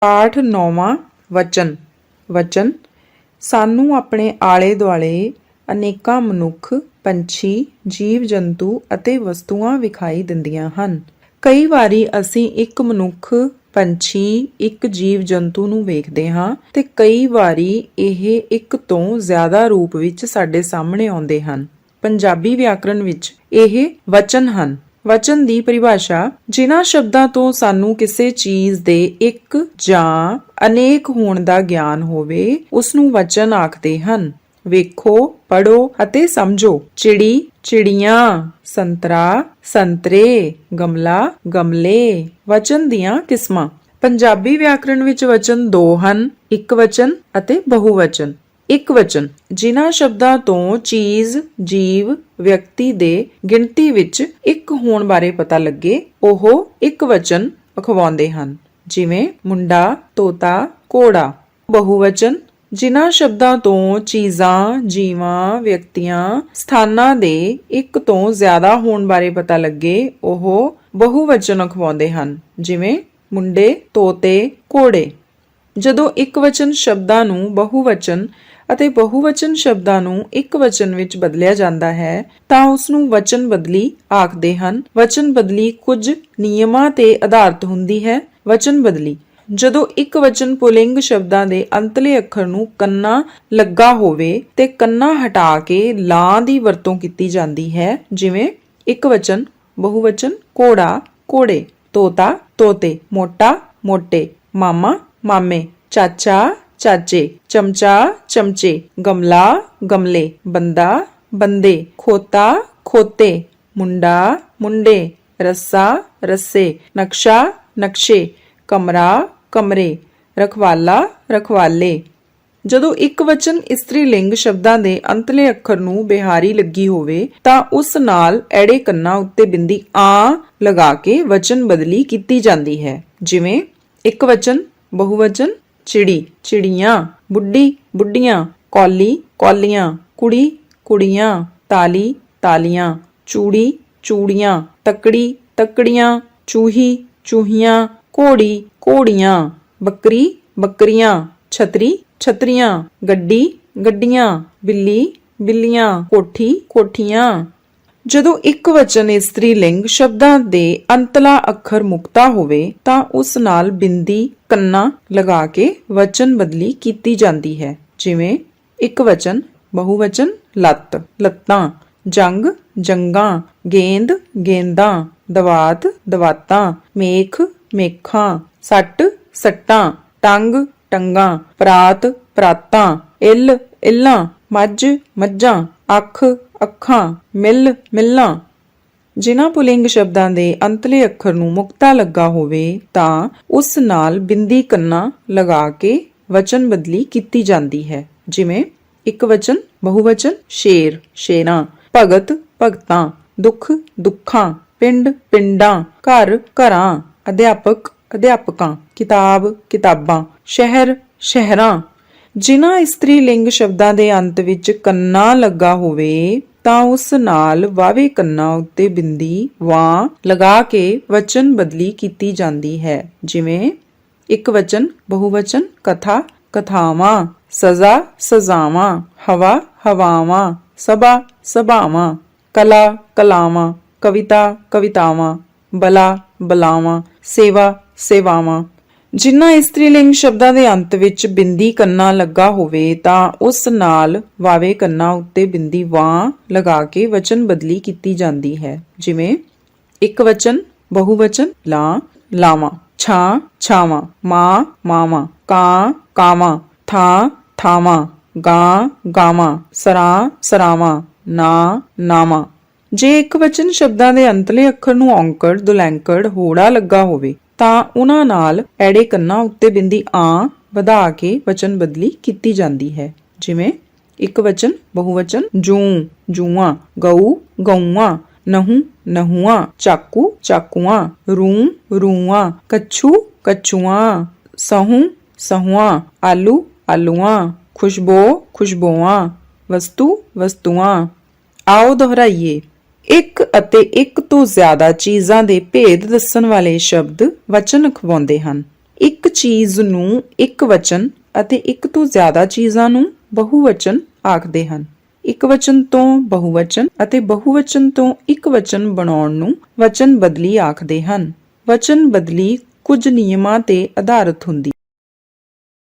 ਪਾਠ ਨੌਵਾਂ ਵਚਨ। ਵਚਨ, ਸਾਨੂੰ ਆਪਣੇ ਆਲੇ ਦੁਆਲੇ ਅਨੇਕਾਂ ਮਨੁੱਖ, ਪੰਛੀ ਜੀਵ ਜੰਤੂ ਅਤੇ ਵਸਤੂਆਂ ਵਿਖਾਈ ਦਿੰਦੀਆਂ ਹਨ। ਕਈ ਵਾਰੀ ਅਸੀਂ ਇੱਕ ਮਨੁੱਖ, ਪੰਛੀ, ਇੱਕ ਜੀਵ ਜੰਤੂ ਨੂੰ ਵੇਖਦੇ ਹਾਂ ਤੇ ਕਈ ਵਾਰੀ ਇਹ ਇੱਕ ਤੋਂ ਜ਼ਿਆਦਾ ਰੂਪ ਵਿੱਚ ਸਾਡੇ ਸਾਹਮਣੇ ਆਉਂਦੇ ਹਨ। ਪੰਜਾਬੀ ਵਿਆਕਰਣ ਵਿੱਚ ਇਹ ਵਚਨ ਹਨ। ਵਚਨ ਦੀ ਪਰਿਭਾਸ਼ਾ, ਜਿਨ੍ਹਾਂ ਸ਼ਬਦਾਂ ਤੋਂ ਸਾਨੂੰ ਕਿਸੇ ਚੀਜ਼ ਦੇ ਇੱਕ ਜਾਂ ਅਨੇਕ ਹੋਣ ਦਾ ਗਿਆਨ ਹੋਵੇ ਉਸ ਨੂੰ ਵਚਨ ਆਖਦੇ ਹਨ। ਵੇਖੋ ਪੜੋ ਅਤੇ ਸਮਝੋ। ਚਿੜੀ, ਚਿੜੀਆਂ, ਸੰਤਰਾ, ਸੰਤਰੇ, ਗਮਲਾ, ਗਮਲੇ, ਵਚਨ ਦੀਆਂ ਕਿਸਮਾਂ। ਪੰਜਾਬੀ ਵਿਆਕਰਣ ਵਿੱਚ ਵਚਨ ਦੋ ਹਨ, ਇੱਕ ਵਚਨ ਅਤੇ ਬਹੁਵਚਨ। ਇੱਕ ਵਚਨ, ਜਿਨ੍ਹਾਂ ਸ਼ਬਦਾਂ ਤੋਂ ਚੀਜ਼, ਜੀਵ, ਵਿਅਕਤੀ ਦੇ ਗਿਣਤੀ ਵਿੱਚ ਇੱਕ ਹੋਣ ਬਾਰੇ ਪਤਾ ਲੱਗੇ, ਉਹ ਇੱਕ ਵਚਨ ਅਖਵਾਉਂਦੇ ਹਨ। ਜਿਵੇਂ, ਮੁੰਡਾ, ਤੋਤਾ, ਘੋੜਾ। ਬਹੁਵਚਨ, ਜਿਨ੍ਹਾਂ ਸ਼ਬਦਾਂ ਤੋਂ ਚੀਜ਼ਾਂ, ਜੀਵਾਂ, ਵਿਅਕਤੀਆਂ, ਸਥਾਨਾਂ ਦੇ ਇੱਕ ਤੋਂ ਜ਼ਿਆਦਾ ਹੋਣ ਬਾਰੇ ਪਤਾ ਲੱਗੇ, ਉਹ ਬਹੁਵਚਨ ਅਖਵਾਉਂਦੇ ਹਨ। ਜਿਵੇਂ, ਮੁੰਡੇ, ਤੋਤੇ, ਘੋੜੇ। ਜਦੋਂ ਇੱਕ ਵਚਨ ਸ਼ਬਦਾਂ ਨੂੰ ਬਹੁਵਚਨ ਅਤੇ ਬਹੁਵਚਨ ਸ਼ਬਦਾਂ ਨੂੰ ਇੱਕ ਵਚਨ ਵਿੱਚ ਬਦਲਿਆ ਜਾਂਦਾ ਹੈ, ਤਾਂ ਉਸ ਨੂੰ ਵਚਨ ਬਦਲੀ ਆਖਦੇ ਹਨ। ਵਚਨ ਬਦਲੀ ਕੁਝ ਨਿਯਮਾਂ ਤੇ ਆਧਾਰਿਤ ਹੁੰਦੀ ਹੈ। ਵਚਨ ਬਦਲੀ। ਜਦੋਂ ਇੱਕ ਵਚਨ ਪੁਲਿੰਗ ਸ਼ਬਦਾਂ ਦੇ ਅੰਤਲੇ ਅੱਖਰ ਨੂੰ ਕੰਨਾ ਲੱਗਾ ਹੋਵੇ ਤੇ ਕੰਨਾ ਹਟਾ ਕੇ ਲਾਂ ਦੀ ਵਰਤੋਂ ਕੀਤੀ ਜਾਂਦੀ ਹੈ, ਜਿਵੇਂ ਇੱਕ ਵਚਨ, ਬਹੁਵਚਨ, ਘੋੜਾ, ਘੋੜੇ, ਤੋਤਾ, ਤੋਤੇ, ਮੋਟਾ, ਮੋਟੇ, ਮਾਮਾ, ਮਾਮੇ, ਚਾਚਾ ਚਾਚੇ, ਚਮਚਾ, ਚਮਚੇ, ਗਮਲਾ, ਗਮਲੇ, ਬੰਦਾ, ਬੰਦੇ, ਖੋਤਾ, ਖੋਤੇ, ਮੁੰਡਾ, ਮੁੰਡੇ, ਰੱਸਾ, ਰੱਸੇ, ਨਕਸ਼ਾ, ਨਕਸ਼ੇ, ਕਮਰਾ, ਕਮਰੇ, ਰਖਵਾਲਾ, ਰਖਵਾਲੇ। ਜਦੋਂ ਇੱਕ ਵਚਨ ਇਸਤਰੀ ਲਿੰਗ ਸ਼ਬਦਾਂ ਦੇ ਅੰਤਲੇ ਅੱਖਰ ਨੂੰ ਬਿਹਾਰੀ ਲੱਗੀ ਹੋਵੇ, ਤਾਂ ਉਸ ਨਾਲ ਐੜੇ ਕੰਨਾਂ ਉੱਤੇ ਬਿੰਦੀ ਆ ਲਗਾ ਕੇ ਵਚਨ ਬਦਲੀ ਕੀਤੀ ਜਾਂਦੀ ਹੈ। ਜਿਵੇਂ, ਇੱਕ ਵਚਨ, ਬਹੁਵਚਨ चिड़ी, चिड़िया, बुड्ढी, बुड्ढियाँ, कौली, कौलिया, कुड़ी, कुड़ियाँ, ताली, तालियाँ, चूड़ी, चूड़ियाँ, तकड़ी, तकड़ियाँ, चूही, चूहियाँ, कोड़ी, कोड़ियाँ, बकरी, बकरियाँ, छतरी, छतरियाँ, गड्डी, गड्डियाँ, बिल्ली, बिल्लियाँ, कोठी, कोठियाँ। ਜਦੋਂ ਇੱਕ ਵਚਨ ਇਸਤਰੀ ਲਿੰਗ ਸ਼ਬਦਾਂ ਦੇ ਅੰਤਲਾ ਅੱਖਰ ਮੁਕਤਾ ਹੋਵੇ ਤਾਂ ਉਸ ਨਾਲ ਬਿੰਦੀ ਕੰਨਾ ਲਗਾ ਕੇ ਵਚਨ ਬਦਲੀ ਕੀਤੀ ਜਾਂਦੀ ਹੈ। ਜਿਵੇਂ ਇੱਕ ਵਚਨ, ਬਹੁਵਚਨ, ਲੱਤ, ਲੱਤਾਂ, ਜੰਗ, ਜੰਗਾਂ, ਗੇਂਦ, ਗੇਂਦਾਂ, ਦਵਾਤ, ਦਵਾਤਾਂ, ਮੇਖ, ਮੇਖਾਂ, ਸੱਟ, ਸੱਟਾਂ, ਟੰਗ, ਟੰਗਾਂ, ਪਰਾਤ, ਪ੍ਰਾਤਾਂ, ਇਲ, ਇਲਾਂ, ਮੱਝ, ਮੱਝਾਂ, ਅੱਖ ਅੱਖਾਂ, ਮਿਲ, ਮਿੱਲਾਂ। ਜਿਨ੍ਹਾਂ ਪੁਲਿੰਗ ਸ਼ਬਦਾਂ ਦੇ ਅੰਤਲੇ ਅੱਖਰ ਨੂੰ ਮੁਕਤਾ ਲੱਗਾ ਹੋਵੇ, ਤਾਂ ਉਸ ਨਾਲ ਬਿੰਦੀ ਕੰਨਾ ਲਗਾ ਕੇ ਵਚਨ ਬਦਲੀ ਕੀਤੀ ਜਾਂਦੀ ਹੈ। ਜਿਵੇਂ, ਇੱਕ ਵਚਨ, ਬਹੁਵਚਨ, ਸ਼ੇਰ, ਸ਼ੇਰਾਂ, ਭਗਤ, ਭਗਤਾਂ, ਦੁੱਖ, ਦੁੱਖਾਂ, ਪਿੰਡ, ਪਿੰਡਾਂ, ਘਰ, ਘਰਾਂ, ਅਧਿਆਪਕ, ਅਧਿਆਪਕਾਂ, ਕਿਤਾਬ, ਕਿਤਾਬਾਂ, ਸ਼ਹਿਰ, ਸ਼ਹਿਰਾਂ ਜਿਨ੍ਹਾਂ ਇਸਤਰੀ ਲਿੰਗ ਸ਼ਬਦਾਂ ਦੇ ਅੰਤ ਵਿੱਚ ਕੰਨਾ ਲੱਗਾ ਹੋਵੇ, ਤਾਂ ਉਸ ਨਾਲ ਵਾਵੇ ਕੰਨਾ ਉੱਤੇ ਬਿੰਦੀ ਵਾਂ ਲਗਾ ਕੇ ਵਚਨ ਬਦਲੀ ਕੀਤੀ ਜਾਂਦੀ ਹੈ। ਜਿਵੇਂ, ਇੱਕ ਵਚਨ, ਬਹੁਵਚਨ, ਕਥਾ, ਕਥਾਵਾਂ, ਸਜ਼ਾ, ਸਜ਼ਾਵਾਂ, ਹਵਾ, ਹਵਾਵਾਂ, ਸਭਾ, ਸਭਾਵਾਂ, ਕਲਾ, ਕਲਾਵਾਂ, ਕਵਿਤਾ, ਕਵਿਤਾਵਾਂ, ਬਲਾ, ਬਲਾਵਾਂ, ਸੇਵਾ, ਸੇਵਾਵਾਂ ਜਿੰਨਾ ਇਸਤਰੀ ਲਿੰਗ ਸ਼ਬਦਾਂ ਦੇ ਅੰਤ ਵਿੱਚ ਬਿੰਦੀ ਕੰਨਾ ਲੱਗਾ ਹੋਵੇ, ਤਾਂ ਉਸ ਨਾਲ ਵਾਵੇ ਕੰਨਾ ਉੱਤੇ ਬਿੰਦੀ ਵਾਂ ਲਗਾ ਕੇ ਵਚਨ ਬਦਲੀ ਕੀਤੀ ਜਾਂਦੀ ਹੈ। ਜਿਵੇਂ, ਇੱਕ ਵਚਨ, ਬਹੁਵਚਨ, ਲਾ, ਲਾਵਾਂ, ਛਾਂ, ਛਾਵਾਂ, ਮਾਂ, ਮਾਵਾਂ, ਕਾਂ, ਕਾਵਾਂ, ਥਾਂ, ਥਾਵਾਂ, ਗਾਂ, ਗਾਵਾਂ, ਸਰਾਂ, ਸਰਾਵਾਂ, ਨਾ, ਨਾਵਾਂ। ਜੇ ਇੱਕ ਵਚਨ ਸ਼ਬਦਾਂ ਦੇ ਅੰਤਲੇ ਅੱਖਰ ਨੂੰ ਔਂਕੜ, ਦੁਲੈਂਕੜ, ਹੋੜਾ ਲੱਗਾ ਹੋਵੇ ਤਾਂ ਉਹਨਾਂ ਨਾਲ ਐੜੇ ਕੰਨਾਂ ਉੱਤੇ ਬਿੰਦੀ ਆ ਵਧਾ ਕੇ ਵਚਨ ਬਦਲੀ ਕੀਤੀ ਜਾਂਦੀ ਹੈ। ਜਿਵੇਂ, ਇੱਕ ਵਚਨ, ਬਹੁਵਚਨ, ਜੂ, ਜੂਆਂ, ਗਊ, ਗਊਆਂ, ਨਹੂ, ਨਹੂਆਂ, ਚਾਕੂ, ਚਾਕੂਆਂ, ਰੂ, ਰੂਆਂ, ਕੱਛੂ, ਕੱਛੂਆਂ, ਸਹੂ, ਸਹੂਆਂ, ਆਲੂ, ਆਲੂਆਂ, ਖੁਸ਼ਬੋ, ਖੁਸ਼ਬੋਆਂ, ਵਸਤੂ, ਵਸਤੂਆਂ। ਆਓ ਦੁਹਰਾਈਏ। ਇੱਕ ਅਤੇ ਇੱਕ ਤੋਂ ਜ਼ਿਆਦਾ ਚੀਜ਼ਾਂ ਦੇ ਭੇਦ ਦੱਸਣ ਵਾਲੇ ਸ਼ਬਦ ਵਚਨ ਅਖਵਾਉਂਦੇ ਹਨ। ਇੱਕ ਚੀਜ਼ ਨੂੰ ਇੱਕ ਵਚਨ ਅਤੇ ਇੱਕ ਤੋਂ ਜ਼ਿਆਦਾ ਚੀਜ਼ਾਂ ਨੂੰ ਬਹੁਵਚਨ ਆਖਦੇ ਹਨ। ਇੱਕ ਵਚਨ ਤੋਂ ਬਹੁਵਚਨ ਅਤੇ ਬਹੁਵਚਨ ਤੋਂ ਇੱਕ ਵਚਨ ਬਣਾਉਣ ਨੂੰ ਵਚਨ ਬਦਲੀ ਆਖਦੇ ਹਨ। ਵਚਨ ਬਦਲੀ ਕੁਝ ਨਿਯਮਾਂ ਤੇ ਆਧਾਰਿਤ ਹੁੰਦੀ